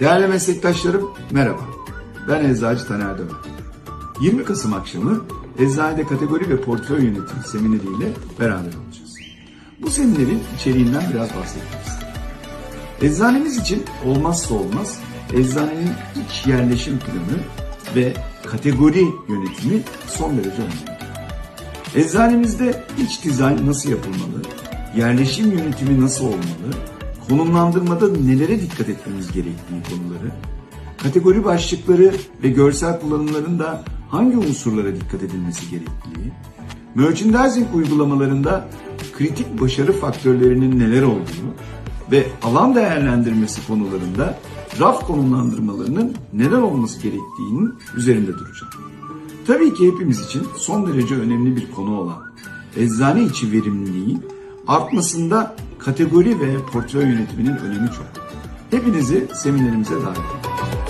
Değerli meslektaşlarım merhaba. Ben Eczacı Taner Dömer. 20 Kasım akşamı Eczanede kategori ve portföy yönetimi semineriyle beraber olacağız. Bu seminerin içeriğinden biraz bahsedeceğiz. Eczanemiz için olmazsa olmaz eczanenin iç yerleşim planı ve kategori yönetimi son derece önemli. Eczanemizde iç dizayn nasıl yapılmalı, yerleşim yönetimi nasıl olmalı, konumlandırmada nelere dikkat etmemiz gerektiği konuları, kategori başlıkları ve görsel kullanımlarında hangi unsurlara dikkat edilmesi gerektiği, merchandising uygulamalarında kritik başarı faktörlerinin neler olduğu ve alan değerlendirmesi konularında raf konumlandırmalarının neler olması gerektiğinin üzerinde duracağım. Tabii ki hepimiz için son derece önemli bir konu olan eczane içi verimliliğin artmasında kategori ve portföy yönetiminin önemi çok. Hepinizi seminerimize davet ediyorum.